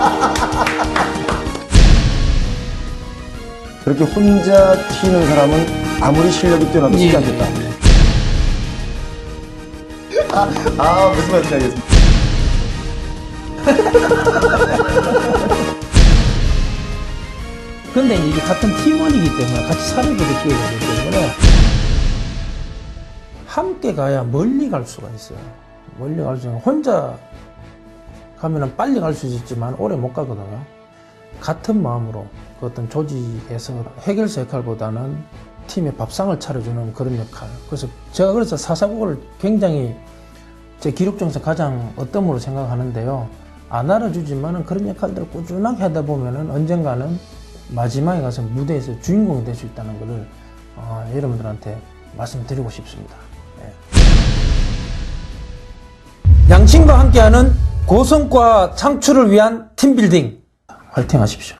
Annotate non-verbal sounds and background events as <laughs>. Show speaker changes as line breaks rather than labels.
<laughs> 그렇게 혼자 튀는 사람은 아무리 실력이 뛰어나도 쉽지
예.
않겠다. 아, <laughs> 아, 무슨 말인지 알겠습니다. <laughs>
그런데 이게 같은 팀원이기 때문에 같이 사례도 느끼게 되기 때문에 함께 가야 멀리 갈 수가 있어요. 멀리 갈수 있는 혼자 가면은 빨리 갈 수 있지만 오래 못 가거든요. 같은 마음으로 그 어떤 조직에서 해결사 역할보다는 팀의 밥상을 차려주는 그런 역할. 그래서 제가 그래서 사사국을 굉장히 제 기록 중에서 가장 어떤 으로 생각하는데요. 안 알아주지만은 그런 역할들을 꾸준하게 하다 보면은 언젠가는 마지막에 가서 무대에서 주인공이 될 수 있다는 것을 어, 여러분들한테 말씀드리고 싶습니다. 예. 양친과 함께하는 고성과 창출을 위한 팀빌딩 화이팅 하십시오.